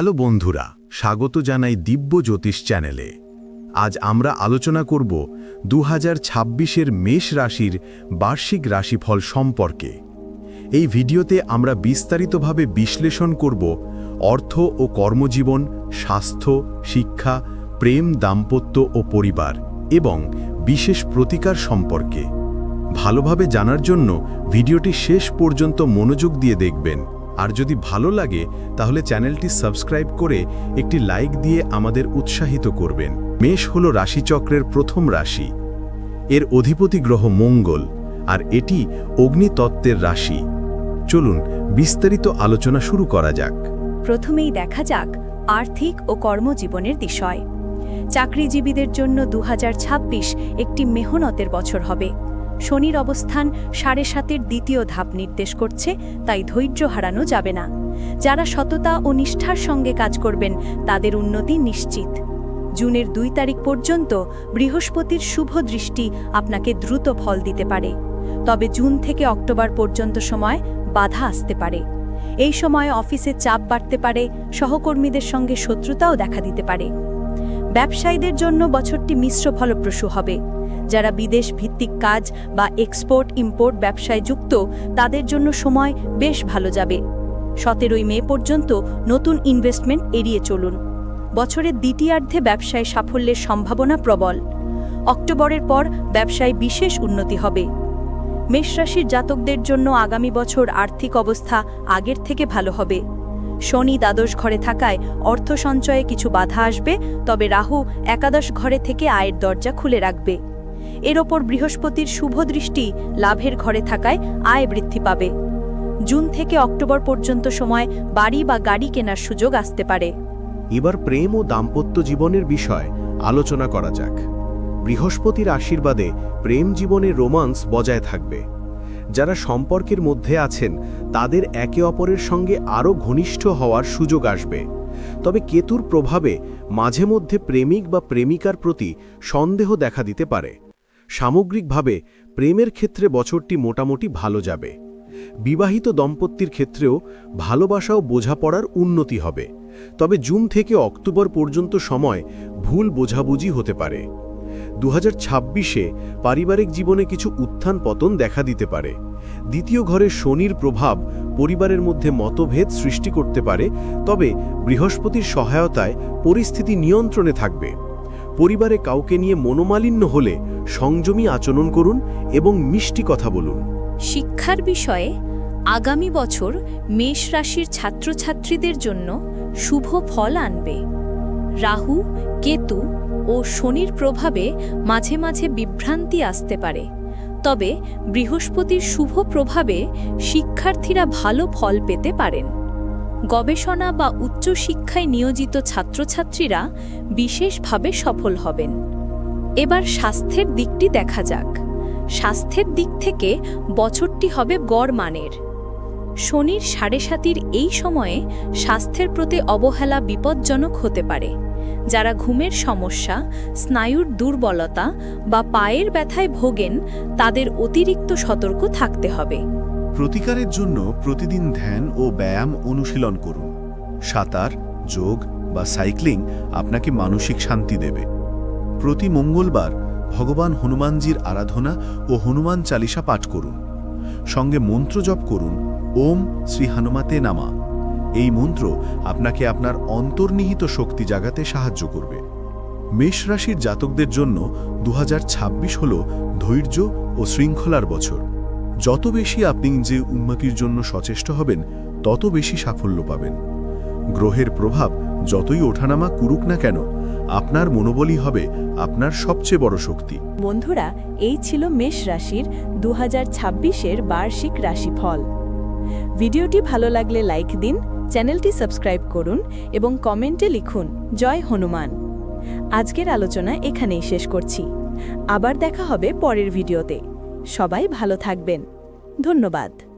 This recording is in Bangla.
হ্যালো বন্ধুরা, স্বাগত জানাই দিব্য জ্যোতিষ চ্যানেলে। আজ আমরা আলোচনা করব দু হাজার মেষ রাশির বার্ষিক রাশিফল সম্পর্কে। এই ভিডিওতে আমরা বিস্তারিতভাবে বিশ্লেষণ করব অর্থ ও কর্মজীবন, স্বাস্থ্য, শিক্ষা, প্রেম, দাম্পত্য ও পরিবার এবং বিশেষ প্রতিকার সম্পর্কে। ভালোভাবে জানার জন্য ভিডিওটি শেষ পর্যন্ত মনোযোগ দিয়ে দেখবেন। আর যদি ভালো লাগে, তাহলে চ্যানেলটি সাবস্ক্রাইব করে একটি লাইক দিয়ে আমাদের উৎসাহিত করবেন। মেষ হল রাশিচক্রের প্রথম রাশি। এর অধিপতি গ্রহ মঙ্গল, আর এটি অগ্নিতত্ত্বের রাশি। চলুন বিস্তারিত আলোচনা শুরু করা যাক। প্রথমেই দেখা যাক আর্থিক ও কর্মজীবনের বিষয়। চাকরিজীবীদের জন্য দু হাজার ছাব্বিশ একটি মেহনতের বছর হবে। শনির অবস্থান সাড়ে সাতের দ্বিতীয় ধাপ নির্দেশ করছে, তাই ধৈর্য হারানো যাবে না। যারা সততা ও নিষ্ঠার সঙ্গে কাজ করবেন, তাদের উন্নতি নিশ্চিত। জুনের দুই তারিখ পর্যন্ত বৃহস্পতির শুভ দৃষ্টি আপনাকে দ্রুত ফল দিতে পারে। তবে জুন থেকে অক্টোবর পর্যন্ত সময় বাধা আসতে পারে। এই সময়ে অফিসে চাপ বাড়তে পারে, সহকর্মীদের সঙ্গে শত্রুতাও দেখা দিতে পারে। ব্যবসায়ীদের জন্য বছরটি মিশ্র ফলপ্রসূ হবে। যারা বিদেশ ভিত্তিক কাজ বা এক্সপোর্ট ইম্পোর্ট ব্যবসায় যুক্ত, তাদের জন্য সময় বেশ ভালো যাবে। সতেরোই মে পর্যন্ত নতুন ইনভেস্টমেন্ট এড়িয়ে চলুন। বছরের দ্বিতীয়ার্ধে ব্যবসায় সাফল্যের সম্ভাবনা প্রবল। অক্টোবরের পর ব্যবসায় বিশেষ উন্নতি হবে। মেষরাশির জাতকদের জন্য আগামী বছর আর্থিক অবস্থা আগের থেকে ভালো হবে। শনি দ্বাদশ ঘরে থাকায় অর্থ সঞ্চয়ে কিছু বাধা আসবে, তবে রাহু একাদশ ঘরে থেকে আয়ের দরজা খুলে রাখবে। এর ওপর বৃহস্পতির শুভ দৃষ্টি লাভের ঘরে থাকায় আয় বৃদ্ধি পাবে। জুন থেকে অক্টোবর পর্যন্ত সময় বাড়ি বা গাড়ি কেনার সুযোগ আসতে পারে। এবার প্রেম ও দাম্পত্য জীবনের বিষয় আলোচনা করা যাক। বৃহস্পতির আশীর্বাদে প্রেম জীবনে রোমান্স বজায় থাকবে। যারা সম্পর্কের মধ্যে আছেন, তাদের একে অপরের সঙ্গে আরও ঘনিষ্ঠ হওয়ার সুযোগ আসবে। তবে কেতুর প্রভাবে মাঝে মধ্যে প্রেমিক বা প্রেমিকার প্রতি সন্দেহ দেখা দিতে পারে। সামগ্রিকভাবে, প্রেমের ক্ষেত্রে বছরটি মোটামুটি ভালো যাবে। বিবাহিত দম্পতির ক্ষেত্রেও ভালোবাসা ও বোঝাপড়ার উন্নতি হবে। তবে জুন থেকে অক্টোবর পর্যন্ত সময় ভুল বোঝাবুঝি হতে পারে। দু হাজার পারিবারিক জীবনে কিছু উত্থান পতন দেখা দিতে পারে। দ্বিতীয় ঘরে শনির প্রভাব পরিবারের মধ্যে মতভেদ সৃষ্টি করতে পারে, তবে বৃহস্পতির সহায়তায় পরিস্থিতি নিয়ন্ত্রণে থাকবে। পরিবারে কাউকে নিয়ে মনোমালিন্য হলে সংযমী আচরণ করুন এবং মিষ্টি কথা বলুন। শিক্ষার বিষয়ে আগামী বছর মেষ রাশির ছাত্রছাত্রীদের জন্য শুভ ফল আনবে। রাহু, কেতু ও শনির প্রভাবে মাঝে মাঝে বিভ্রান্তি আসতে পারে। তবে বৃহস্পতির শুভ প্রভাবে শিক্ষার্থীরা ভালো ফল পেতে পারেন। গবেষণা বা উচ্চশিক্ষায় নিয়োজিত ছাত্রছাত্রীরা বিশেষভাবে সফল হবেন। এবার স্বাস্থ্যের দিকটি দেখা যাক। স্বাস্থ্যের দিক থেকে বছরটি হবে গড় মানের। শনির সাড়ে সাতির এই সময়ে স্বাস্থ্যের প্রতি অবহেলা বিপজ্জনক হতে পারে। যারা ঘুমের সমস্যা, স্নায়ুর দুর্বলতা বা পায়ের ব্যথায় ভোগেন, তাদের অতিরিক্ত সতর্ক থাকতে হবে। প্রতিকারের জন্য প্রতিদিন ধ্যান ও ব্যায়াম অনুশীলন করুন। সাঁতার, যোগ বা সাইক্লিং আপনাকে মানসিক শান্তি দেবে। প্রতি মঙ্গলবার ভগবান হনুমানজির আরাধনা ও হনুমান চালিসা পাঠ করুন। সঙ্গে মন্ত্র জপ করুন। ওম শ্রী হনুমাতে নামা। এই মন্ত্র আপনাকে আপনার অন্তর্নিহিত শক্তি জাগাতে সাহায্য করবে। মেষ রাশির জাতকদের জন্য দু হাজার ছাব্বিশ হল ধৈর্য ও শৃঙ্খলার বছর। যত বেশি আপনি যে উন্নতির জন্য সচেষ্ট হবেন, তত বেশি সাফল্য পাবেন। গ্রহের প্রভাব যতই ওঠানামা করুক না কেন, আপনার মনোবলই হবে আপনার সবচেয়ে বড় শক্তি। বন্ধুরা, এই ছিল মেষ রাশির দু এর বার্ষিক রাশিফল। ভিডিওটি ভালো লাগলে লাইক দিন চ্যানেলটি সাবস্ক্রাইব করুন এবং কমেন্টে লিখুন, জয় হনুমান। আজকের আলোচনা এখানেই শেষ করছি। আবার দেখা হবে পরের ভিডিওতে। সবাই ভালো থাকবেন। ধন্যবাদ।